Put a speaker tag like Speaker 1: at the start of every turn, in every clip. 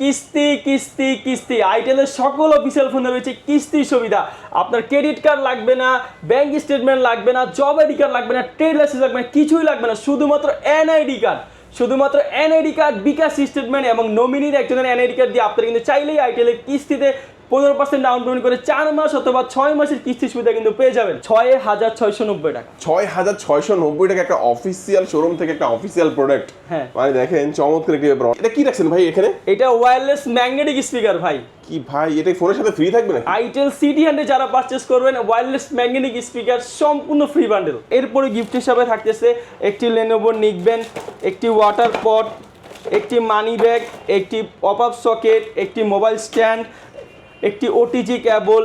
Speaker 1: কিস্তি কিস্তি কিস্তি। আইটেলের সকল অফিসিয়াল ফোনে রয়েছে কিস্তির সুবিধা। আপনার ক্রেডিট কার্ড লাগবে না ব্যাংক স্টেটমেন্ট লাগবে না জব আইডি কার্ড লাগবে না ট্রেড লাইসেন্স লাগবে না, কিছুই লাগবে না। শুধুমাত্র এনআইডি কার্ড শুধুমাত্র এনআইডি কার্ড বিকাশ স্টেটমেন্ট এবং নমিনির একজনের এনআইডি কার্ড দিয়ে আপনারা কিন্তু চাইলেই আইটেলের কিস্তিতে পনেরো পার্সেন্ট ডাউন পেমেন্ট করে চার মাস অথবা ছয় মাসের কিস্তির সুবিধা কিন্তু পেয়ে যাবেন ছয় হাজার ছয়শো নব্বই টাকা।
Speaker 2: ছয় হাজার ছয়শো নব্বই টাকা একটা অফিসিয়াল শোরুম থেকে একটা অফিসিয়াল প্রোডাক্ট
Speaker 1: হ্যাঁ।
Speaker 2: মানে দেখেন চমৎকার একটি ব্যাপার এটা কি রাখছেন ভাই এখানে?
Speaker 1: এটা ওয়্যারলেস ম্যাগনেটিক স্পিকার ভাই।
Speaker 2: কি ভাই এটা ফোনের সাথে ফ্রি থাকবে না
Speaker 1: আইটেল সিটি হান্ড্রেড যারা পারচেস করবেন ওয়্যারলেস ম্যাগনেটিক স্পিকার সম্পূর্ণ ফ্রি বান্ডেল এরপরে গিফট হিসাবে থাকতেছে একটি লেনোভো নিকবেন একটি ওয়াটার পট একটি মানি ব্যাগ একটি পপ আপ সকেট একটি মোবাইল স্ট্যান্ড একটি ওটিজি ক্যাবল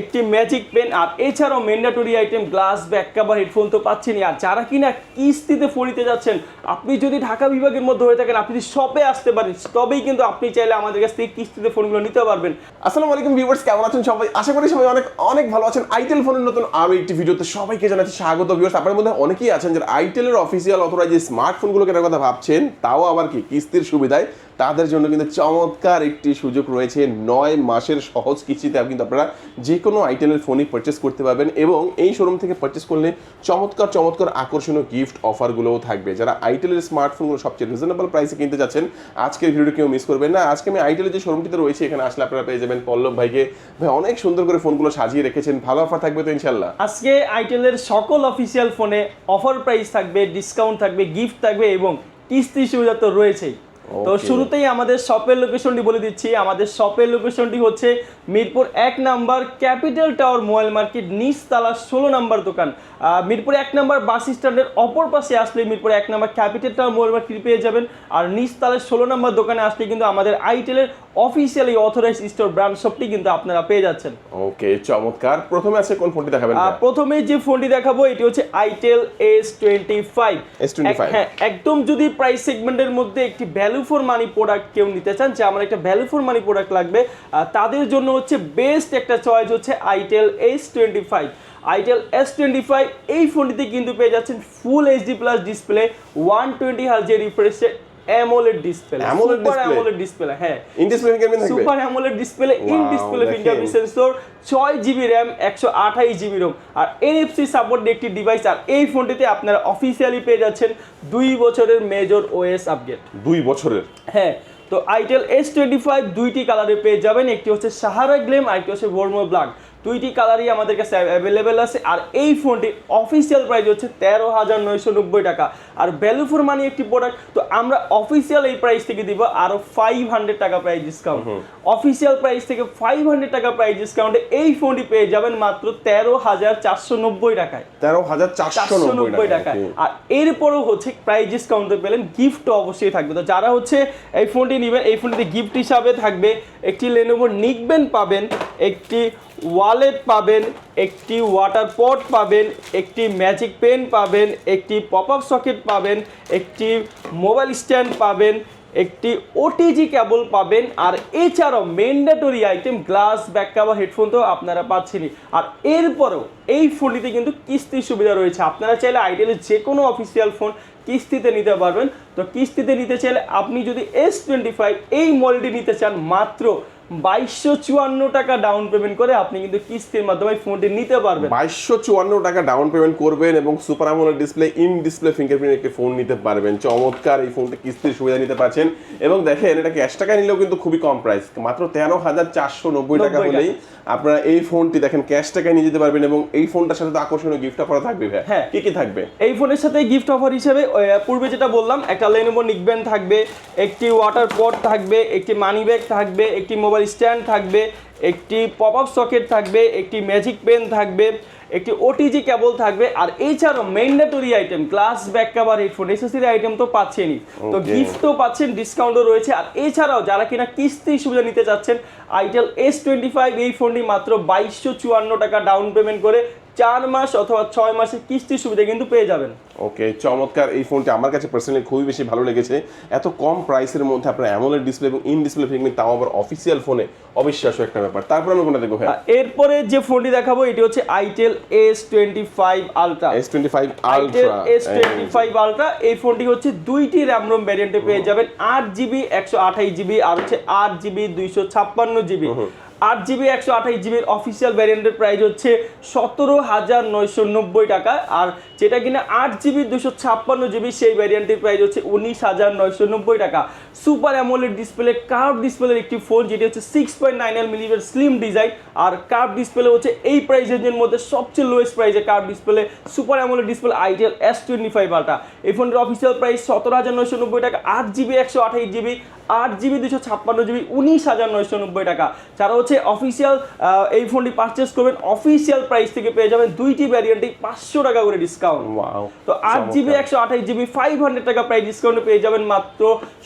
Speaker 1: একটি ম্যাজিক পেন আর এছাড়াও mandatory item glass back cover headphone তো পাচ্ছেনই। আর যারা কিনা কিস্তিতে ফোন নিতে যাচ্ছেন, আপনি যদি ঢাকা বিভাগের মধ্যে হয়ে থাকেন, আপনি শপে আসতে পারেন, তবেই কিন্তু আপনি চাইলে আমাদের কাছ থেকে কিস্তিতে ফোনগুলো নিতে পারবেন।
Speaker 2: আসসালামু আলাইকুম ভিউয়ার্স কেমন আছেন সবাই? আশা করি সবাই অনেক অনেক ভালো আছেন। আইটেল ফোনের নতুন আরও একটি ভিডিওতে সবাইকে জানাচ্ছি স্বাগত ভিউয়ার্স আপনার মধ্যে অনেকেই আছেন যারা আইটেলের অফিসিয়াল অথরাইজ যে স্মার্টফোনগুলো কেনার কথা ভাবছেন, তাও আবার কি কিস্তির সুবিধায়? তাদের জন্য কিন্তু চমৎকার একটি সুযোগ রয়েছে। নয় মাসের সহজ কিস্তিতে কিন্তু আপনারা যে কোনো আইটেলের ফোনই পারচেস করতে পারবেন এবং এই শোরুম থেকে পারচেস করলে চমৎকার চমৎকার আকর্ষণীয় গিফট অফারগুলোও থাকবে। যারা আইটেলের স্মার্টফোনগুলো সবচেয়ে রিজনেবল প্রাইসে কিনতে যাচ্ছেন, আজকের ভিডিওটি কেউ মিস করবেন না। আজকে আমি আইটেলের যে শোরুমটিতে রয়েছে, এখানে আসলে আপনারা পেয়ে যাবেন পল্লব ভাইকে। ভাই, অনেক সুন্দর করে ফোনগুলো সাজিয়ে রেখেছেন। ভালো অফার থাকবে তো ইনশাল্লাহ
Speaker 1: আজকে আইটেলের সকল অফিসিয়াল ফোনে অফার প্রাইস থাকবে ডিসকাউন্ট থাকবে গিফট থাকবে এবং কিস্তি সুবিধা তো রয়েছেই। তো. শুরুতেই আমাদের শপের লোকেশনটি বলে দিচ্ছি। আমাদের শপের লোকেশনটি হচ্ছে মিরপুর এক number capital tower mobile market নিচতলা ষোলো নাম্বার দোকান। মিরপুর এক নাম্বার বাস স্ট্যান্ডের অপর পাশে আসলে মিরপুর এক number capital tower mobile market পেয়ে যাবেন। আর নিচতলার ষোলো নাম্বার দোকানে আসলে কিন্তু আমাদের আইটেলের অফিসিয়াল এই অথরাইজ স্টোর ব্র্যান্ড শপটি কিন্তু আপনারা পেয়ে যাচ্ছেন।
Speaker 2: ওকে চমৎকার। প্রথমে আছে কোন ফোনটি দেখাবেন
Speaker 1: প্রথমে যে ফোনটি দেখাবো এটি হচ্ছে আইটেল এস টোয়েন্টি ফাইভ হ্যাঁ একদম যদি প্রাইস সেগমেন্টের মধ্যে একটি ভ্যালু ফর মানি প্রোডাক্ট কেউ নিতে চান, যে আমার একটা ভ্যালু ফর মানি প্রোডাক্ট লাগবে তাদের জন্য হচ্ছে বেস্ট একটা চয়েস হচ্ছে itel S twenty five itel S twenty five এই ফোনটিতে কিন্তু পেয়ে যাচ্ছেন full HD plus display one twenty হার্জের রিফ্রেশে অ্যামোলেড ডিসপ্লে? অ্যামোলেড ডিসপ্লে হ্যাঁ।
Speaker 2: ইন ডিসপ্লে ফিঙ্গারপ্রিন্ট থাকবে?
Speaker 1: Super AMOLED display in display fingerprint sensor ছয় জিবি র্যাম একশো আঠাইশ জিবি রোম আর এনএফসি সাপোর্ট একটি ডিভাইস আর এই ফোনটিতে আপনারা অফিসিয়ালি পেয়ে যাচ্ছেন দুই বছরের মেজর ওএস আপডেট
Speaker 2: দুই বছরের?
Speaker 1: হ্যাঁ তো আইটেল এস টোয়েন্টি ফাইভ দুইটি কালারে পেয়ে যাবেন একটি হচ্ছে সাহারা গ্লেম আরেকটি হচ্ছে ভোরমো ব্ল্যাক দুইটি কালারই আমাদের কাছে অ্যাভেলেবেল আছে। আর এই ফোনটি অফিসিয়াল প্রাইস হচ্ছে তেরো হাজার নয়শো নব্বই টাকা। আর ভ্যালু ফর মানি একটি প্রোডাক্ট তো আমরা অফিসিয়াল এই প্রাইস থেকে দিব আরও ফাইভ হান্ড্রেড টাকা প্রাইস ডিসকাউন্ট অফিসিয়াল প্রাইস থেকে ফাইভ হান্ড্রেড টাকা প্রাইস ডিসকাউন্টে এই ফোনটি পেয়ে যাবেন মাত্র তেরো হাজার চারশো নব্বই টাকায়।
Speaker 2: তেরো হাজার চারশো নব্বই
Speaker 1: নব্বই
Speaker 2: টাকা
Speaker 1: টাকা আর এরপরও হচ্ছে প্রাইস ডিসকাউন্টে পেলেন গিফট অবশ্যই থাকবে। তো যারা হচ্ছে এই ফোনটি নেবেন এই ফোনটিতে গিফট হিসাবে থাকবে। একটি লেনোভো নিকবেন পাবেন একটি ওয়ালেট পাবেন, একটি ওয়াটার পট পাবেন, একটি ম্যাজিক পেন পাবেন, একটি পপ আপ সকেট পাবেন, একটি মোবাইল স্ট্যান্ড পাবেন, একটি ওটিজি কেবল পাবেন, আর এছাড়াও mandatory item glass back cover headphone তো আপনারা পাচ্ছেনই। আর এরপরেও এই ফোনটিতে কিন্তু কিস্তির সুবিধা রয়েছে। আপনারা চাইলে আইটেলের যে কোনো অফিসিয়াল ফোন কিস্তিতে নিতে পারবেন। তো কিস্তিতে নিতে চাইলে আপনি যদি এস টোয়েন্টি ফাইভ এই মডেলটি নিতে চান, মাত্র বাইশশো চুয়ান্ন টাকা ডাউন পেমেন্ট করে আপনি কিন্তু কিস্তির মাধ্যমে ফোনটি নিতে পারবেন।
Speaker 2: বাইশশো চুয়ান্ন টাকা ডাউন পেমেন্ট করবেন এবং super AMOLED display in display fingerprint একটি ফোন নিতে পারবেন। চমৎকার এই ফোনটা কিস্তির সুবিধা নিতে পারছেন। এবং দেখেন এটা ক্যাশ টাকা নিলেও কিন্তু খুবই কম প্রাইস মাত্র তেরো হাজার চারশো নব্বই টাকা
Speaker 1: 90
Speaker 2: হলেই আপনারা এই ফোনটি দেখেন ক্যাশ টাকায় নিয়ে যেতে পারবেন এবং এই ফোনটার সাথে তো আকর্ষণীয় গিফট করা থাকবে
Speaker 1: হ্যাঁ।
Speaker 2: কি কি থাকবে?
Speaker 1: এই ফোনের সাথে গিফট অফার হিসেবে পূর্বে যেটা বললাম একটা লেনোভো নিকবেন থাকবে একটি ওয়াটার পট থাকবে একটি মানি ব্যাগ থাকবে একটি মোবাইল স্ট্যান্ড থাকবে একটি পপ আপ সকেট থাকবে একটি ম্যাজিক পেন থাকবে একটি ওটিজি কেবল থাকবে আর এছাড়াও mandatory item glass back cover headphone accessory item তো পাচ্ছেনই তো. গিফটও পাচ্ছেন ডিসকাউন্টও রয়েছে আর এছাড়াও যারা কিনা কিস্তি সুবিধা নিতে চাচ্ছেন আইটেল এস টোয়েন্টি ফাইভ এই ফোনটি মাত্র বাইশশো চুয়ান্ন টাকা ডাউন পেমেন্ট করে চার মাস অথবা ছয় মাসের কিস্তির সুবিধা কিন্তু পেয়ে যাবেন।
Speaker 2: ওকে চমৎকার এই ফোনটি আমার কাছে পার্সোনালি খুবই বেশি ভালো লেগেছে। এত কম প্রাইসের মধ্যে আপনার অ্যামোলেড ডিসপ্লে এবং ইন ডিসপ্লে ফিঙ্গার তাও আবার অফিসিয়াল ফোনে অবিশ্বাস্য একটা ব্যাপার। তারপর আমি কোনটা দেখব হ্যাঁ
Speaker 1: এরপরে যে ফোনটি দেখাবো এটি হচ্ছে itel S twenty five ultra
Speaker 2: S twenty five ultra
Speaker 1: S twenty five ultra এই ফোনটি হচ্ছে দুইটি র্যাম রোম ভ্যারিয়েন্টে পেয়ে যাবেন আট জিবি একশো আঠাইশ জিবি আর হচ্ছে আট জিবি দুইশো ছাপ্পান্ন জিবি আট জিবি একশো আঠাইশ জিবির অফিসিয়াল ভ্যারিয়েন্টের প্রাইস হচ্ছে সতেরো হাজার নয়শো নব্বই টাকা। আর যেটা কিনা আট জিবি দুশো ছাপ্পান্ন জিবি সেই ভ্যারিয়েন্টের প্রাইস হচ্ছে উনিশ হাজার নয়শো নব্বই টাকা। সুপার অ্যামোলেড ডিসপ্লে কার্ভ ডিসপ্লের একটি ফোন যেটি হচ্ছে six point nine L millimetre slim design আর কার্ভ ডিসপ্লে হচ্ছে এই প্রাইস রেঞ্জের মধ্যে সবচেয়ে লোয়েস্ট প্রাইসে curve display super AMOLED display itel S twenty five ultra এই ফোনের অফিসিয়াল প্রাইস সতেরো হাজার নয়শো নব্বই টাকা, আট জিবি একশো আঠাইশ জিবি আট জিবি দুশো ছাপ্পান্ন জিবি উনিশ হাজার নয়শো নব্বই টাকা। যারা হচ্ছে অফিসিয়াল এই ফোনটি পারচেস করবেন অফিসিয়াল প্রাইস থেকে পেয়ে যাবেন দুইটি ভ্যারিয়েন্টে পাঁচশো টাকা করে ডিসকাউন্ট তো আট জিবি একশো আঠাশ জিবি ফাইভ হান্ড্রেড টাকা প্রাইস ডিসকাউন্টে পেয়ে যাবেন মাত্র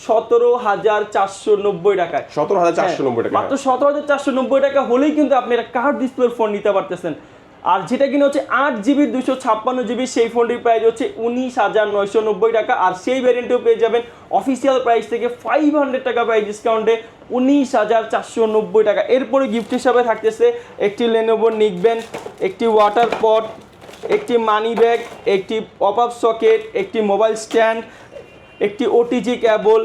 Speaker 1: সতেরো হাজার চারশো নব্বই টাকায়।
Speaker 2: সতেরো হাজার চারশো নব্বই টাকা।
Speaker 1: হ্যাঁ, মাত্র সতেরো হাজার চারশো নব্বই টাকা হলেই কিন্তু আপনি একটা কার্ড ডিসপ্লের ফোন নিতে পারতেছেন। আর যেটা কিনা হচ্ছে আট জিবি দুশো ছাপ্পান্ন জিবি, সেই ফোনটির প্রাইস হচ্ছে উনিশ হাজার নয়শো নব্বই টাকা। আর সেই ভ্যারিয়েন্টেও পেয়ে যাবেন অফিসিয়াল প্রাইস থেকে ফাইভ হান্ড্রেড টাকা প্রাইস ডিসকাউন্টে উনিশ হাজার চারশো নব্বই টাকা। এরপরে গিফট হিসাবে থাকতেছে একটি লেনোভো নিকবেন একটি ওয়াটার পট একটি মানি ব্যাগ একটি পপ আপ সকেট একটি মোবাইল স্ট্যান্ড একটি ওটিজি ক্যাবল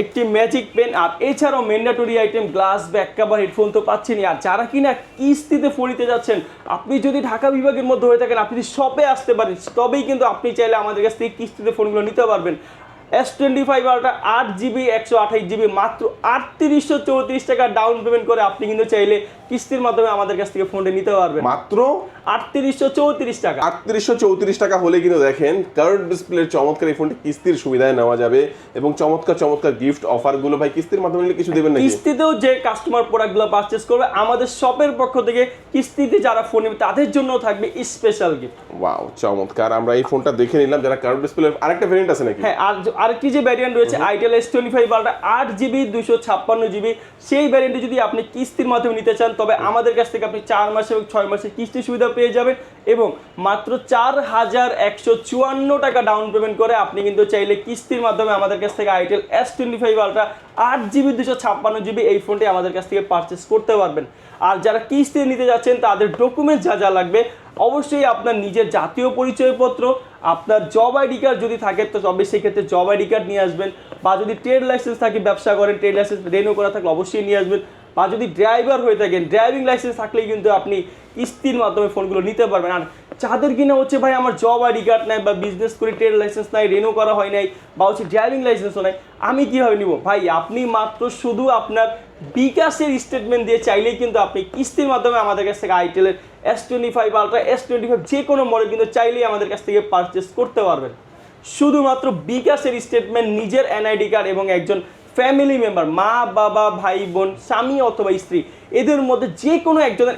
Speaker 1: একটি ম্যাজিক পেন আর এছাড়াও mandatory item glass back cover headphone তো পাচ্ছেন আর যারা কিনা কিস্তিতে ফোন নিতে যাচ্ছেন, আপনি যদি ঢাকা বিভাগের মধ্যে হয়ে থাকেন, আপনি যদি শপে আসতে পারেন, তবেই কিন্তু আপনি চাইলে আমাদের কাছ থেকে কিস্তিতে ফোনগুলো নিতে পারবেন। এস টোয়েন্টি ফাইভ আলটা আট জিবি একশো আঠাইশ জিবি মাত্র আটত্রিশশো চৌত্রিশ টাকা ডাউন পেমেন্ট করে আপনি কিন্তু চাইলে কিস্তির মাধ্যমে আমাদের কাছ থেকে ফোনটা নিতে পারবেন।
Speaker 2: মাত্র
Speaker 1: আটত্রিশশো চৌত্রিশ টাকা।
Speaker 2: আটত্রিশশো চৌত্রিশ টাকা হলে কিন্তু দেখেন কার্ড ডিসপ্লের চমৎকার এই ফোনটি কিস্তির সুবিধায় নেওয়া যাবে এবং চমৎকার চমৎকার গিফট অফারগুলো ভাই কিস্তির মাধ্যমে নিলে কিছু দেবেন নাকি?
Speaker 1: কিস্তিতেও যে কাস্টমার প্রোডাক্টগুলো পারচেস করবে আমাদের শপের পক্ষ থেকে কিস্তিতে যারা ফোন নেবে তাদের জন্য থাকবে স্পেশাল গিফট
Speaker 2: ওয়াও চমৎকার। আমরা এই ফোনটা দেখে নিলাম যারা কার্ড ডিসপ্লের আরেকটা ভেরিয়েন্ট আছে নাকি?
Speaker 1: হ্যাঁ আর আরেকটি যে ভ্যারিয়েন্ট রয়েছে আইটেল এস টোয়েন্টি ফাইভ আলটা আট জিবি দুশো ছাপ্পান্ন জিবি সেই ভ্যারিয়েন্টে যদি আপনি কিস্তির মাধ্যমে নিতে চান তবে আমাদের কাছ থেকে আপনি চার মাসে এবং ছয় মাসে কিস্তির সুবিধা পেয়ে যাবেন এবং মাত্র চার হাজার একশো চুয়ান্ন টাকা ডাউন পেমেন্ট করে আপনি কিন্তু চাইলে কিস্তির মাধ্যমে আমাদের কাছ থেকে আইটেল এস টোয়েন্টি ফাইভ আলটা আট জিবি দুশো ছাপ্পান্ন জিবি এই ফোনটি আমাদের কাছ থেকে পারচেস করতে পারবেন। আর যারা কিস্তি নিতে যাচ্ছেন, তাদের ডকুমেন্টস যা যা লাগবে, অবশ্যই আপনার নিজের জাতীয় পরিচয়পত্র, আপনার জব আইডি কার্ড যদি থাকে, তো তবে সেক্ষেত্রে জব আইডি কার্ড নিয়ে আসবেন, বা যদি ট্রেড লাইসেন্স থাকে, ব্যবসা করেন ট্রেড লাইসেন্স রেনিউ করা থাকলে অবশ্যই নিয়ে আসবেন। বা যদি ড্রাইভার হয়ে থাকেন ড্রাইভিং লাইসেন্স থাকলেই কিন্তু আপনি কিস্তির মাধ্যমে ফোনগুলো নিতে পারবেন। আর যাদের কিনা হচ্ছে ভাই, আমার জব আইডি কার্ড নাই বা বিজনেস করে ট্রেড লাইসেন্স নাই রেনিউ করা হয় নাই বা হচ্ছে ড্রাইভিং লাইসেন্সও নাই, আমি কীভাবে নিব? ভাই, আপনি মাত্র শুধু আপনার বিকাশের স্টেটমেন্ট দিয়ে চাইলেই কিন্তু আপনি কিস্তির মাধ্যমে আমাদের কাছ থেকে আইটেলের S twenty five ultra S twenty five যে কোনো মডেল কিন্তু চাইলেই আমাদের কাছ থেকে পারচেস করতে পারবেন। শুধুমাত্র বিকাশের স্টেটমেন্ট নিজের এনআইডি কার্ড এবং একজন ফ্যামিলি মেম্বার মা বাবা ভাই বোন স্বামী অথবা স্ত্রী এদের মধ্যে যে কোনো একজনের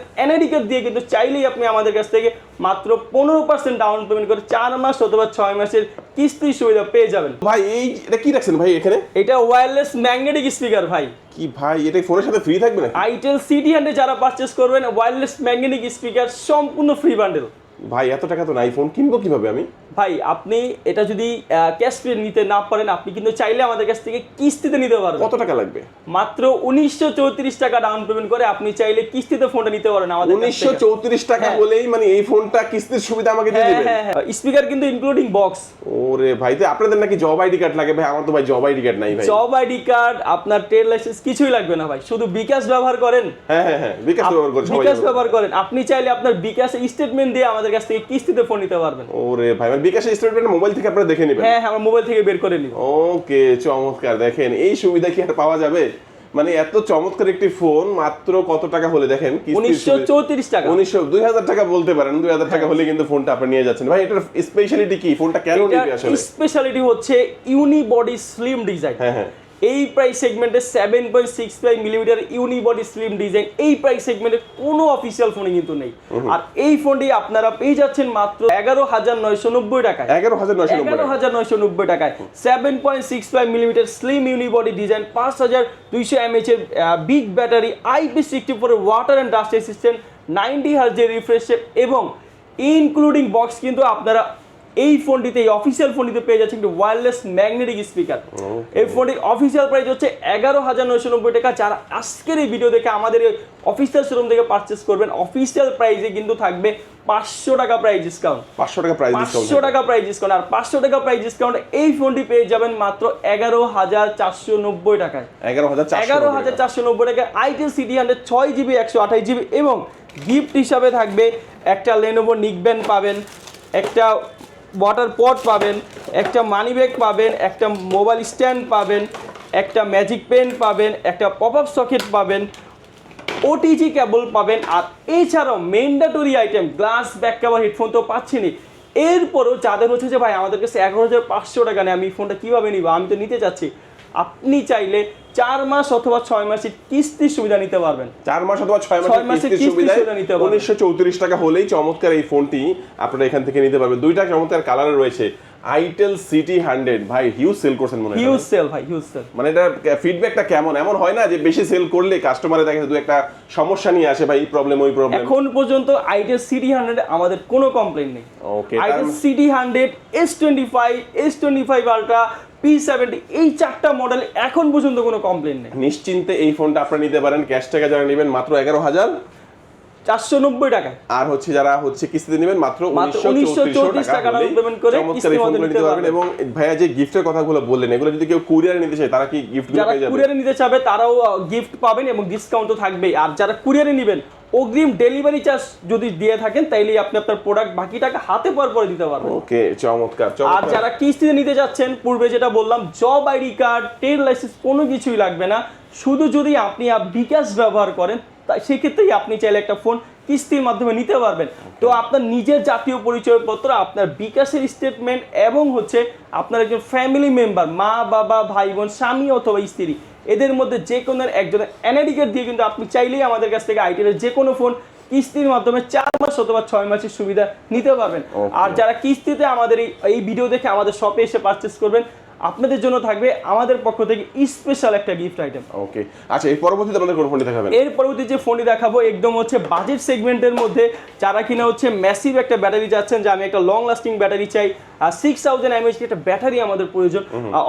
Speaker 1: কার্ড দিয়ে কিন্তু চাইলেই আপনি আমাদের কাছ থেকে মাত্র পনেরো পার্সেন্ট ডাউন পেমেন্ট করে চার মাস অথবা ছয় মাসের কিস্তির সুবিধা পেয়ে যাবেন।
Speaker 2: ভাই এই এটা কি রাখছেন ভাই এখানে?
Speaker 1: এটা ওয়্যারলেস ম্যাগনেটিক স্পিকার ভাই।
Speaker 2: কি ভাই এটা ফোনের সাথে ফ্রি থাকবে নাকি?
Speaker 1: আইটেল সিটি হান্ড্রেড যারা পারচেস করবেন ওয়্যারলেস ম্যাগনেটিক স্পিকার সম্পূর্ণ ফ্রি বান্ডেল
Speaker 2: ভাই এত টাকা তো নাই ফোন কিনবো কীভাবে আমি?
Speaker 1: ভাই আপনি এটা যদি ক্যাশ পে নিতে না পারেন আপনি কিন্তু চাইলে আমাদের কাছ থেকে কিস্তিতে নিতে পারবেন।
Speaker 2: কত টাকা লাগবে?
Speaker 1: মাত্র উনিশশো চৌত্রিশ টাকা ডাউন পেমেন্ট করে আপনি চাইলে কিস্তিতে ফোনটা নিতে পারেন আমাদের
Speaker 2: উনিশশো। চৌত্রিশ টাকা
Speaker 1: হ্যাঁ।
Speaker 2: বলেই মানে এই ফোনটা কিস্তির সুবিধা আমাকে দিয়ে
Speaker 1: হ্যাঁ
Speaker 2: দিবেন?
Speaker 1: হ্যাঁ হ্যাঁ। স্পিকার কিন্তু ইনক্লুডিং বক্স
Speaker 2: ওরে ভাই তো আপনাদের নাকি জব আইডি কার্ড লাগে ভাই? আমার তো ভাই জব আইডি কার্ড নাই ভাই।
Speaker 1: জব আইডি কার্ড আপনার ট্রেড লাইসেন্স কিছুই লাগবে না ভাই। শুধু বিকাশ ব্যবহার করেন।
Speaker 2: হ্যাঁ হ্যাঁ হ্যাঁ বিকাশ ব্যবহার করে সবাই।
Speaker 1: বিকাশ
Speaker 2: ব্যবহার
Speaker 1: ব্যবহার করেন। আপনি চাইলে আপনার বিকাশ স্টেটমেন্ট দিয়ে আমাদের কাছ থেকে কিস্তিতে ফোন নিতে পারবেন।
Speaker 2: ওরে ভাই মানে বিকাশের স্টেটমেন্ট মোবাইল থেকে আপনারা দেখে নেবেন।
Speaker 1: হ্যাঁ হ্যাঁ আমরা মোবাইল থেকে বের করে নিব।
Speaker 2: ওকে চমৎকার। দেখেন এই সুবিধা কি আর পাওয়া যাবে? মানে এত চমৎকার একটি ফোন মাত্র কত টাকা হলে? দেখেন
Speaker 1: উনিশশো চৌত্রিশ টাকা।
Speaker 2: উনিশশো দুই হাজার টাকা বলতে পারেন দুই হাজার টাকা হলে কিন্তু ফোনটা আপনি নিয়ে যাচ্ছেন। ভাই এটার স্পেশালিটি কি? ফোনটা কেন নিবে আসলে?
Speaker 1: স্পেশালিটি হচ্ছে ইউনি বডি স্লিম ডিজাইন
Speaker 2: হ্যাঁ হ্যাঁ।
Speaker 1: এই প্রাইস সেগমেন্টে seven point six five millimetre unibody slim design এই প্রাইস সেগমেন্টে কোনো অফিসিয়াল ফোনে কিন্তু নেই। আর এই ফোনটি আপনারা পেয়ে যাচ্ছেন মাত্র এগারো হাজার নয়শো নব্বই টাকায়।
Speaker 2: এগারো হাজার নয়শো
Speaker 1: এগারো হাজার নয়শো নব্বই টাকায়। Seven point six five millimetre slim unibody design পাঁচ হাজার দুইশো এমএচ এর big battery IP sixty four water and dust assistant ninety হার্জের refresh এবং ইনক্লুডিং বক্স কিন্তু আপনারা এই ফোনটিতে এই অফিসিয়াল ফোনটিতে পেয়ে যাচ্ছে একটি ওয়্যারলেস ম্যাগনেটিক স্পিকার এই ফোনটির অফিসিয়াল প্রাইস হচ্ছে এগারো হাজার নয়শো নব্বই টাকা। যারা আজকের এই ভিডিও দেখে আমাদের এই অফিসিয়াল শোরুম থেকে পারচেস করবেন অফিসিয়াল প্রাইসে কিন্তু থাকবে পাঁচশো টাকা প্রাইস ডিসকাউন্ট
Speaker 2: পাঁচশো টাকা প্রাইস
Speaker 1: পাঁচশো টাকা প্রাইস ডিসকাউন্ট আর পাঁচশো টাকা প্রাইস ডিসকাউন্ট এই ফোনটি পেয়ে যাবেন মাত্র এগারো হাজার চারশো নব্বই টাকায়।
Speaker 2: এগারো হাজার
Speaker 1: এগারো হাজার চারশো নব্বই টাকা আইটেল সিটি হান্ড্রেড ছয় জিবি একশো আঠাশ জিবি এবং গিফট হিসাবে থাকবে একটা লেনোভো নিকবেন পাবেন একটা ওয়াটার পট পাবেন, একটা মানি ব্যাগ পাবেন, একটা মোবাইল স্ট্যান্ড পাবেন, একটা ম্যাজিক পেন পাবেন, একটা পপ আপ সকেট পাবেন ওটিজি কেবল পাবেন, আর এছাড়াও mandatory item glass back cover headphone তো পাচ্ছিনি এরপরও যাদের হচ্ছে যে ভাই আমাদের কাছে এগারো হাজার পাঁচশো টাকা নেই আমি ফোনটা কীভাবে নিব? আমি তো নিতে চাচ্ছি। আপনি চাইলে চার মাস অথবা ছয় মাসের কিস্তির সুবিধা নিতে পারবেন।
Speaker 2: চার মাস অথবা ছয় মাসের কিস্তির
Speaker 1: সুবিধা নিতে পারবেন।
Speaker 2: উনিশশো চৌত্রিশ টাকা হলেই চমৎকার এই ফোনটি আপনারা এখান থেকে নিতে পারবেন। দুইটা চমৎকার কালারে রয়েছে আইটেল সিটি হান্ড্রেড ভাই হিউজ সেল করছেন মনে
Speaker 1: হিউজ সেল ভাই হিউজ সেল
Speaker 2: মানে এটা ফিডব্যাকটা কেমন? এমন হয় না যে বেশি সেল করলে কাস্টমারে দেখে দু একটা সমস্যা নিয়ে আসে ভাই এই প্রবলেম ওই প্রবলেম
Speaker 1: এখন পর্যন্ত আইটেল সিটি হান্ড্রেড আমাদের কোনো কমপ্লেন নেই।
Speaker 2: Okay
Speaker 1: itel city hundred S twenty five S twenty five ultra P seventy এই চারটা মডেল এখন পর্যন্ত কোনো কমপ্লেন নেই।
Speaker 2: নিশ্চিন্তে এই ফোনটা আপনারা নিতে পারেন ক্যাশ টাকা যারা নেবেন মাত্র এগারো হাজার।
Speaker 1: চারশো নব্বই টাকায়
Speaker 2: আর হচ্ছে যারা হচ্ছে কিস্তিতে নেবেন মাত্র উনিশশো
Speaker 1: 1934 টাকা payment করে নিতে
Speaker 2: পারবেন। এবং ভাইয়া যে গিফটের কথাগুলো বললেন এগুলো যদি কেউ কুরিয়ারে নিতে চায় তারা কি গিফটগুলো
Speaker 1: যারা কুরিয়ারে নিতে চাবে তারাও গিফট পাবেন এবং ডিসকাউন্ট তো থাকবেই। আর যারা কুরিয়ারে নেবেন অগ্রিম ডেলিভারি চার্জ যদি দিয়ে থাকেন তাইলে আপনি আপনার প্রোডাক্ট বাকি টাকা হাতে পরে দিতে পারবেন।
Speaker 2: ওকে চমৎকার
Speaker 1: আর যারা কিস্তিতে নিতে যাচ্ছেন পূর্বে যেটা বললাম job ID card trade licence কোনো কিছুই লাগবে না। শুধু যদি আপনি আপ- বিকাশ ব্যবহার করেন তাই সেক্ষেত্রেই আপনি চাইলে একটা ফোন কিস্তির মাধ্যমে নিতে পারবেন। তো আপনার নিজের জাতীয় পরিচয়পত্র আপনার বিকাশের স্টেটমেন্ট এবং হচ্ছে আপনার একজন ফ্যামিলি মেম্বার মা বাবা ভাই বোন স্বামী অথবা স্ত্রী এদের মধ্যে যে কোনো একজনের এনআইডি দিয়ে কিন্তু আপনি চাইলেই আমাদের কাছ থেকে আইটেলের যে কোনো ফোন কিস্তির মাধ্যমে চার মাস অথবা ছয় মাসের সুবিধা নিতে পারবেন। আর যারা কিস্তিতে আমাদের এই এই ভিডিও দেখে আমাদের শপে এসে পারচেস করবেন আপনাদের জন্য থাকবে আমাদের পক্ষ থেকে স্পেশাল একটা গিফট আইটেম
Speaker 2: ওকে আচ্ছা এই পরবর্তীতে আমাদের কোন ফোনটি দেখাবেন?
Speaker 1: এর পরবর্তী যে ফোনটি দেখাবো একদম হচ্ছে বাজেট সেগমেন্টের মধ্যে যারা কিনা হচ্ছে ম্যাসিভ একটা ব্যাটারি চাচ্ছেন যে আমি একটা লং লাস্টিং ব্যাটারি চাই আর সিক্স থাউজেন্ড এমএইচ একটা ব্যাটারি আমাদের প্রয়োজন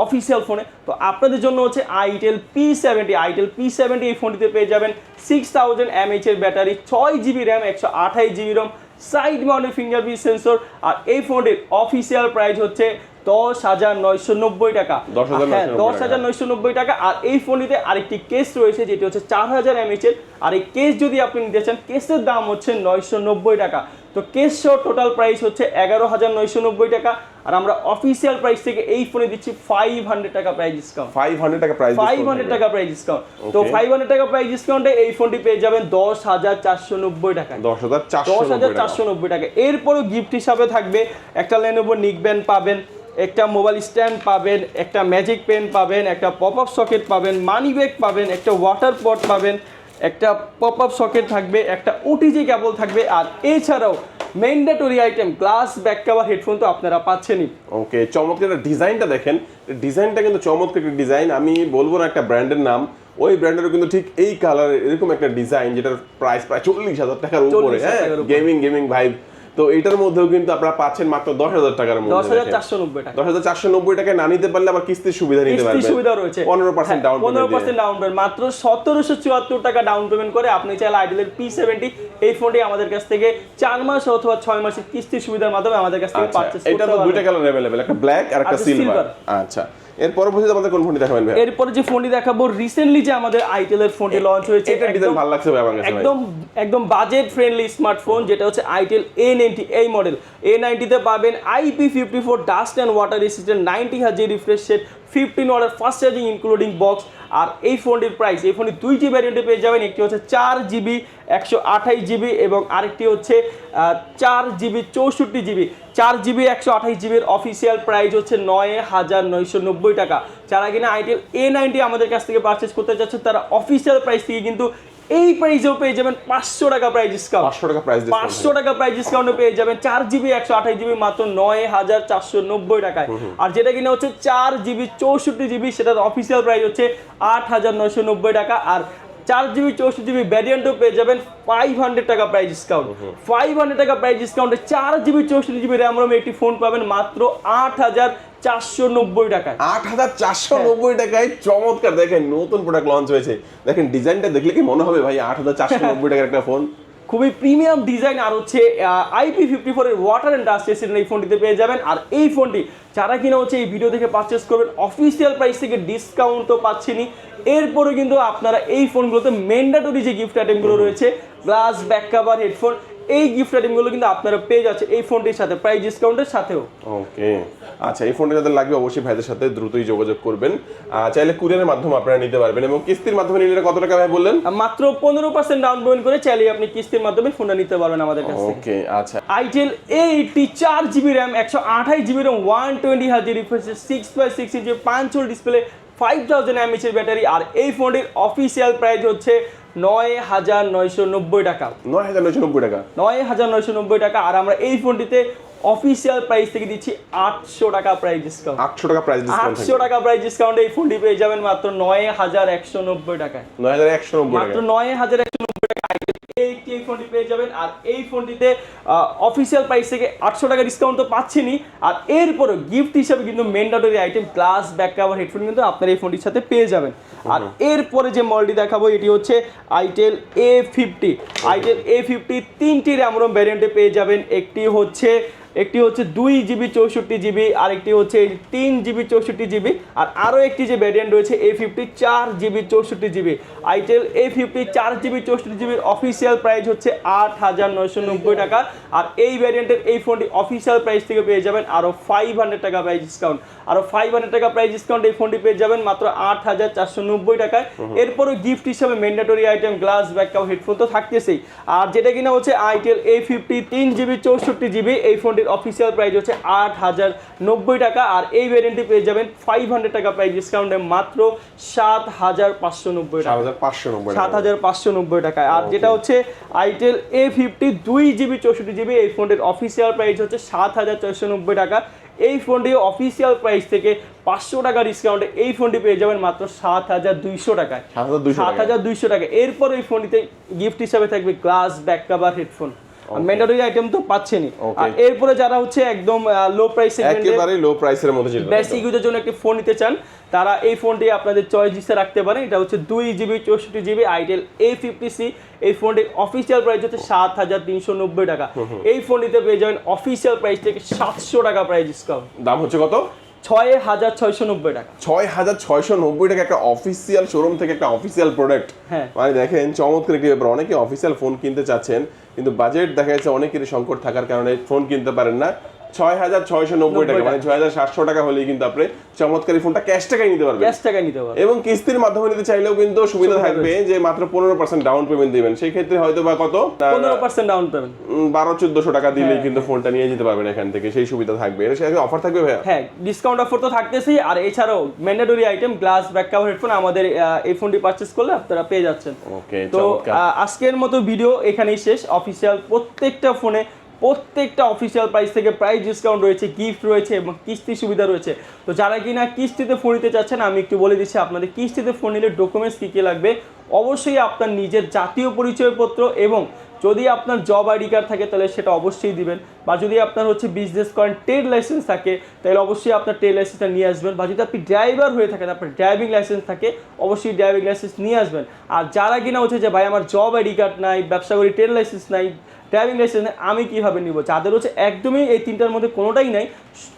Speaker 1: অফিসিয়াল ফোনে তো আপনাদের জন্য হচ্ছে itel P seventy itel P seventy এই ফোনটিতে পেয়ে যাবেন সিক্স থাউজেন্ড এমএইচ এর ব্যাটারি ছয় জিবি র্যাম একশো আঠাশ GB ROM side mounted fingerprint sensor আর এই ফোনটির অফিসিয়াল প্রাইস হচ্ছে দশ হাজার নয়শো নব্বই টাকা।
Speaker 2: 10,990
Speaker 1: হ্যাঁ দশ হাজার নয়শো নব্বই টাকা। আর এই ফোনটিতে আরেকটি কেস রয়েছে যেটি হচ্ছে চার হাজার এমএচের আর এই কেস যদি আপনি নিতে চান কেসের দাম হচ্ছে নয়শো নব্বই টাকা। তো কেস সহ টোটাল প্রাইস হচ্ছে এগারো হাজার নয়শো নব্বই টাকা। আর আমরা অফিসিয়াল প্রাইস থেকে এই ফোনে দিচ্ছি ফাইভ হান্ড্রেড টাকা প্রাইস ডিসকাউন্ট
Speaker 2: ফাইভ হান্ড্রেড টাকা প্রাইস
Speaker 1: ফাইভ হান্ড্রেড টাকা প্রাইস ডিসকাউন্ট তো ফাইভ হান্ড্রেড টাকা প্রাইস ডিসকাউন্টে এই ফোনটি পেয়ে যাবেন দশ হাজার চারশো নব্বই টাকায়।
Speaker 2: দশ হাজার চারশো
Speaker 1: দশ হাজার
Speaker 2: নব্বই
Speaker 1: চারশো
Speaker 2: টাকা
Speaker 1: নব্বই টাকা। এরপরও গিফট হিসাবে থাকবে একটা লেনোভো নিকব্যান্ড পাবেন। একটা মোবাইল স্ট্যান্ড পাবেন একটা ম্যাজিক পেন পাবেন একটা পপ আপ সকেট পাবেন মানি ব্যাগ পাবেন একটা ওয়াটার পট পাবেন একটা পপ আপ সকেট থাকবে একটা ওটিজি কেবল থাকবে আর এছাড়াও mandatory item glass back cover headphone তো আপনারা পাচ্ছেনই।
Speaker 2: ওকে চমৎকার ডিজাইনটা দেখেন। ডিজাইনটা কিন্তু চমৎকার একটা ডিজাইন। আমি বলব না একটা ব্র্যান্ডের নাম। ওই ব্র্যান্ডেরও কিন্তু ঠিক এই কালারের এরকম একটা ডিজাইন যেটার প্রাইস প্রায় চল্লিশ হাজার টাকার উপরে। হ্যাঁ। গেমিং গেমিং ভাইব তো এটার মধ্যেও কিন্তু আপনারা পাচ্ছেন মাত্র দশ হাজার টাকার মধ্যে
Speaker 1: দশ হাজার চারশো নব্বই টাকা।
Speaker 2: দশ হাজার চারশো নব্বই টাকায় না নিতে পারলে আবার কিস্তির সুবিধা নিতে পারবেন।
Speaker 1: সুবিধা রয়েছে। হ্যাঁ,
Speaker 2: পনেরো পার্সেন্ট ডাউন
Speaker 1: পনেরো পার্সেন্ট ডাউন পেমেন্ট মাত্র সতেরোশো চুয়াত্তর টাকা ডাউন পেমেন্ট করে আপনি চাইলে আইডেলের পি সেভেন্টি এই ফোনটি আমাদের কাছ থেকে চার মাস অথবা ছয় মাসের কিস্তির সুবিধার মাধ্যমে আমাদের কাছ থেকে
Speaker 2: আচ্ছা
Speaker 1: পারচেস
Speaker 2: এটা তো দুইটা কালার অ্যাভেলেবেল একটা ব্ল্যাক আর একটা
Speaker 1: একটা
Speaker 2: সিলভার আচ্ছা এর পরবর্তীতে আমাদের কোন ফোনটি দেখাবেন ভাই
Speaker 1: এরপরে যে ফোনটি দেখাবো রিসেন্টলি যে আমাদের আইটেলের ফোনটি লঞ্চ হয়েছে
Speaker 2: এটা ডিজাইন ভালো লাগছে ভাই আমার কাছে
Speaker 1: একদম একদম বাজেট ফ্রেন্ডলি স্মার্টফোন যেটা হচ্ছে আইটেল এ নাইনটি এই মডেল এ নাইনটিতে পাবেন IP fifty four dust and water resistant ninety Haji refresh set fifteen ওয়ার্ডের ফাস্ট চার্জিং ইনক্লুডিং বক্স আর এই ফোনটির প্রাইস এই ফোনটি দুইটি ভ্যারিয়েন্টে পেয়ে যাবেন, একটি হচ্ছে চার জিবি একশো আঠাইশ জিবি এবং আরেকটি হচ্ছে চার জিবি চৌষট্টি জিবি চার জিবি একশো আঠাইশ জিবির অফিসিয়াল প্রাইস হচ্ছে নয় হাজার নয়শো নব্বই টাকা। যারা কিনা আইটেল এ নাইনটি আমাদের কাছ থেকে পারচেস করতে চাচ্ছে তারা অফিসিয়াল প্রাইস থেকে কিন্তু এই প্রাইসেও পেয়ে যাবেন পাঁচশো টাকা প্রাইস ডিসকাউন্ট
Speaker 2: পাঁচশো টাকা প্রাইস
Speaker 1: পাঁচশো টাকা প্রাইস ডিসকাউন্টে পেয়ে যাবেন চার জিবি একশো আঠাশ জিবি মাত্র নয় হাজার চারশো নব্বই টাকায়। আর যেটা কিনা হচ্ছে চার জিবি চৌষট্টি জিবি সেটার অফিসিয়াল প্রাইস হচ্ছে আট হাজার নয়শো নব্বই টাকা। আর চার জিবি চৌষট্টি জিবি ভ্যারিয়েন্টও পেয়ে যাবেন ফাইভ হান্ড্রেড টাকা প্রাইস ডিসকাউন্ট ফাইভ হান্ড্রেড টাকা প্রাইস ডিসকাউন্টে চার জিবি চৌষট্টি জিবি র্যাম রোমে একটি ফোন পাবেন মাত্র আট হাজার চারশো নব্বই টাকায়।
Speaker 2: আট হাজার চারশো নব্বই টাকায় চমৎকার। দেখেন নতুন প্রোডাক্ট লঞ্চ হয়েছে। দেখেন ডিজাইনটা দেখলে কি মনে হবে ভাই? আট হাজার চারশো নব্বই টাকার একটা ফোন
Speaker 1: খুবই প্রিমিয়াম ডিজাইন আর হচ্ছে আইপি ফিফটি ফোরের ওয়াটার অ্যান্ড ডাস্ট এসিডেন্ট এই ফোনটিতে পেয়ে যাবেন। আর এই ফোনটি যারা কিনা হচ্ছে এই ভিডিও থেকে পারচেস করবেন অফিসিয়াল প্রাইস থেকে ডিসকাউন্ট তো পাচ্ছেনই। এরপরে কিন্তু আপনারা এই ফোনগুলোতে ম্যান্ডাটরি যে গিফট আইটেমগুলো রয়েছে গ্লাস ব্যাক কাভার হেডফোন এই গিফট আইটেমগুলো কিন্তু আপনারা পেয়ে যাচ্ছে এই ফোনটির সাথে প্রাইস ডিসকাউন্টের সাথেও।
Speaker 2: ওকে আচ্ছা এই ফোনটা যাদের লাগবে অবশ্যই ভাইদের সাথে দ্রুতই যোগাযোগ করবেন। চাইলে কুরিয়ারের মাধ্যমে আপনারা নিতে পারবেন এবং কিস্তির মাধ্যমে নিলে কত টাকা ভাই বললেন?
Speaker 1: মাত্র পনেরো পার্সেন্ট ডাউন পেমেন্ট করে চাইলে আপনি কিস্তির মাধ্যমে ফোনটা নিতে পারবেন আমাদের কাছ
Speaker 2: ওকে আচ্ছা।
Speaker 1: আইটেল এইটটি চার জিবি র্যাম একশো আঠাশ জিবি র্যাম ওয়ান টোয়েন্টি হাজার refresh six by six inch পাঁচশোল display five thousand এমএচের ব্যাটারি আর এই ফোনটির অফিসিয়াল প্রাইস হচ্ছে নয় হাজার নয়শো নব্বই টাকা।
Speaker 2: নয় হাজার নয়শো নব্বই টাকা।
Speaker 1: নয় হাজার নয়শো নব্বই টাকা আর আমরা এই ফোনটিতে অফিসিয়াল প্রাইস থেকে দিচ্ছি আটশো টাকা প্রাইস ডিসকাউন্ট
Speaker 2: আটশো টাকা প্রাইস ডিসকাউন্ট
Speaker 1: আটশো টাকা প্রাইস ডিসকাউন্ট এই ফোনটি পেয়ে যাবেন মাত্র নয় হাজার একশো নব্বই টাকায়।
Speaker 2: নয় হাজার একশো নব্বই
Speaker 1: মাত্র নয় হাজার একশো টাকা এই ফোনটি পেয়ে যাবেন। আর এই ফোনটিতে অফিসিয়াল প্রাইস থেকে আটশো টাকা ডিসকাউন্ট তো পাচ্ছেনই আর এরপরে গিফট হিসাবে কিন্তু mandatory item glass back cover headphone কিন্তু আপনার এই ফোনটির সাথে পেয়ে যাবেন। আর এরপরে যে মডেলটি দেখাবো এটি হচ্ছে itel A fifty itel A fifty তিনটি র্যামরোম ভ্যারিয়েন্টে পেয়ে যাবেন। একটি হচ্ছে একটি হচ্ছে দুই জিবি চৌষট্টি জিবি আর একটি হচ্ছে তিন জিবি চৌষট্টি জিবি আর আরও একটি যে ভ্যারিয়েন্ট রয়েছে এ ফিফটি চার জিবি চৌষট্টি জিবি। আইটেল এ ফিফটি চার জিবি চৌষট্টি জিবির অফিসিয়াল প্রাইস হচ্ছে আট হাজার নয়শো নব্বই টাকা আর এই ভ্যারিয়েন্টের এই ফোনটি অফিসিয়াল প্রাইস থেকে পেয়ে যাবেন আরও ফাইভ হান্ড্রেড টাকা প্রাইস ডিসকাউন্ট আরও ফাইভ হান্ড্রেড টাকা প্রাইস ডিসকাউন্ট এই ফোনটি পেয়ে যাবেন মাত্র আট হাজার চারশো নব্বই টাকায়। এরপরও গিফট হিসাবে mandatory item glass backup headphone তো থাকতেছেই। আর যেটা কিনা হচ্ছে আইটেল এ ফিফটি তিন জিবি চৌষট্টি জিবি এই ফোনটির অফিসিয়াল প্রাইস হচ্ছে আট হাজার নব্বই টাকা আর এই ভ্যারিয়েন্টটি পেয়ে যাবেন ফাইভ হান্ড্রেড টাকা প্রাইস ডিসকাউন্টে মাত্র সাত হাজার পাঁচশো নব্বই
Speaker 2: সাত
Speaker 1: টাকা
Speaker 2: হাজার পাঁচশো নব্বই
Speaker 1: সাত হাজার পাঁচশো নব্বই টাকায় আর যেটা হচ্ছে আইটেল এ ফিফটি দুই জিবি চৌষট্টি জিবি এই ফোনটির অফিসিয়াল প্রাইস হচ্ছে সাত হাজার ছয়শো নব্বই টাকা। এই ফোনটি অফিসিয়াল প্রাইস থেকে পাঁচশো টাকা ডিসকাউন্টে এই ফোনটি পেয়ে যাবেন মাত্র সাত হাজার দুইশো টাকায়।
Speaker 2: সাত হাজার দুইশো
Speaker 1: সাত হাজার দুইশো টাকা। এরপর এই ফোনটিতে গিফট হিসাবে থাকবে glass back cover headphone mandatory item তো পাচ্ছেনই. আর এরপরে যারা হচ্ছে একদম লো প্রাইস সেগমেন্টে
Speaker 2: একেবারে লো প্রাইসের মধ্যে
Speaker 1: বেসিক ইউজের জন্য একটি ফোন নিতে চান তারা এই ফোনটি আপনাদের চয়েস লিস্টে রাখতে পারেন। এটা হচ্ছে দুই জিবি চৌষট্টি GB itel A fifty C এই ফোনটির অফিসিয়াল প্রাইস হচ্ছে সাত হাজার তিনশো নব্বই টাকা। এই ফোনটিতে পেয়ে যাবেন অফিসিয়াল প্রাইস থেকে সাতশো টাকা প্রাইস ডিসকাউন্ট
Speaker 2: দাম হচ্ছে কত?
Speaker 1: ছয় হাজার ছয়শো নব্বই টাকা।
Speaker 2: ছয় হাজার ছয়শো নব্বই টাকা একটা অফিসিয়াল শোরুম থেকে একটা অফিসিয়াল প্রোডাক্ট
Speaker 1: হ্যাঁ।
Speaker 2: মানে দেখেন চমৎকার একটি ব্যাপার। অনেকে অফিসিয়াল ফোন কিনতে চাচ্ছেন কিন্তু বাজেট দেখা যাচ্ছে অনেকেরই সংকট থাকার কারণে ফোন কিনতে পারেন না। ছয় হাজার ছয়শো নব্বই টাকা মানে ছয় হাজার সাতশো টাকা হলেই কিন্তু আপনি চমৎকার ফোনটা ক্যাশ টাকায় নিতে পারবেন।
Speaker 1: ক্যাশ টাকা নিতে পারবেন।
Speaker 2: এবং কিস্তির মাধ্যমে নিতে চাইলেও কিন্তু সুবিধা থাকবে যে মাত্র পনেরো পার্সেন্ট ডাউন পেমেন্ট দিবেন। সেই ক্ষেত্রে হয়তো বা কত
Speaker 1: পনেরো পার্সেন্ট ডাউন পেমেন্ট
Speaker 2: বারো চোদ্দশো টাকা দিলেই
Speaker 1: হ্যাঁ,
Speaker 2: কিন্তু ফোনটা নিয়ে যেতে পারবেন এখান থেকে। সেই সুবিধা থাকবে। এর সাথে অফার থাকবে ভাইয়া?
Speaker 1: হ্যাঁ ডিসকাউন্ট অফার তো থাকতেছেই আর এছাড়াও mandatory item glass back cover headphone আমাদের এই ফোনটি পারচেস করলে আপনারা পেয়ে যাচ্ছেন।
Speaker 2: ওকে
Speaker 1: তো আজকের মতো ভিডিও এখানেই শেষ। অফিসিয়াল প্রত্যেকটা ফোনে প্রত্যেকটা অফিসিয়াল প্রাইস থেকে প্রাইস ডিসকাউন্ট রয়েছে গিফট রয়েছে এবং কিস্তি সুবিধা রয়েছে। তো যারা কিনা কিস্তিতে ফোন নিতে চাচ্ছেন, আমি একটু বলে দিচ্ছি, আপনাদের কিস্তিতে ফোন নিলে ডকুমেন্টস কী কী লাগবে? অবশ্যই আপনার নিজের জাতীয় পরিচয়পত্র এবং যদি আপনার জব আইডি কার্ড থাকে, তাহলে সেটা অবশ্যই দিবেন। বা যদি আপনার হচ্ছে বিজনেস করেন ট্রেড লাইসেন্স থাকে, তাহলে অবশ্যই আপনার ট্রেড লাইসেন্সটা নিয়ে আসবেন। বা যদি আপনি ড্রাইভার হয়ে থাকেন, আপনার ড্রাইভিং লাইসেন্স থাকে, অবশ্যই ড্রাইভিং লাইসেন্স নিয়ে আসবেন। আর যারা কিনা হচ্ছে যে, ভাই, আমার জব আইডি কার্ড নাই, ব্যবসা করি ট্রেড লাইসেন্স নাই ড্রাইভিং লাইসেন্স আমি কীভাবে নিব? যাদের হচ্ছে একদমই এই তিনটার মধ্যে কোনোটাই নাই,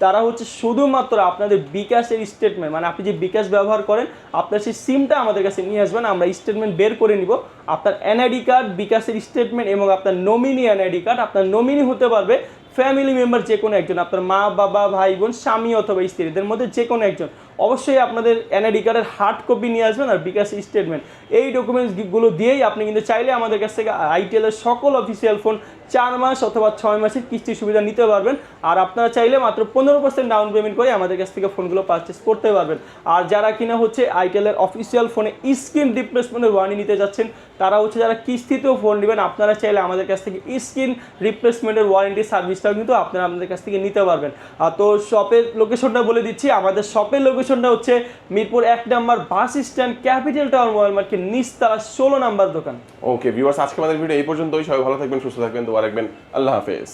Speaker 1: তারা হচ্ছে শুধুমাত্র আপনাদের বিকাশের স্টেটমেন্ট মানে আপনি যে বিকাশ ব্যবহার করেন, আপনার সেই সিমটা আমাদের কাছে নিয়ে আসবেন, আমরা স্টেটমেন্ট বের করে নিব। আপনার এনআইডি কার্ড বিকাশের স্টেটমেন্ট এবং আপনার নমিনি এনআইডি কার্ড আপনার নমিনি হতে পারবে ফ্যামিলি মেম্বার যে কোনো একজন, আপনার মা, বাবা, ভাই, বোন, স্বামী অথবা স্ত্রীদের মধ্যে যে কোনো একজন। অবশ্যই আপনাদের এনআইডি কার্ডের হার্ড কপি নিয়ে আসবেন আর বিকাশ স্টেটমেন্ট এই ডকুমেন্টসগুলো দিয়েই আপনি কিন্তু চাইলে আমাদের কাছ থেকে আইটিএলের সকল অফিসিয়াল ফোন চার মাস অথবা ছয় মাসের কিস্তি সুবিধা নিতে পারবেন। আর আপনারা চাইলে মাত্র পনেরো পার্সেন্ট ডাউন পেমেন্ট করে আমাদের কাছ থেকে ফোনগুলো পারচেস করতে পারবেন। আর যারা কিনা হচ্ছে আইটেলের অফিসিয়াল ফোনে স্ক্রিন রিপ্লেসমেন্টের ওয়ারেন্টি নিতে যাচ্ছেন, তারা হচ্ছে যারা কিস্তিতেও ফোন নেবেন, আপনারা চাইলে আমাদের কাছ থেকে স্ক্রিন রিপ্লেসমেন্টের ওয়ারেন্টি সার্ভিসটাও কিন্তু আপনারা আমাদের কাছ থেকে নিতে পারবেন। আর তো শপের লোকেশনটা বলে দিচ্ছি, আমাদের শপের লোকেশন লোকেশনটা হচ্ছে মিরপুর এক number bus stand capital tower mobile market, নিচতলা ষোলো নাম্বার দোকান।
Speaker 2: ওকে ভিউয়ার্স আজকে আমাদের ভিডিও এই পর্যন্তই। সবাই ভালো থাকবেন, সুস্থ থাকবেন, দোয়া রাখবেন। আল্লাহ হাফেজ।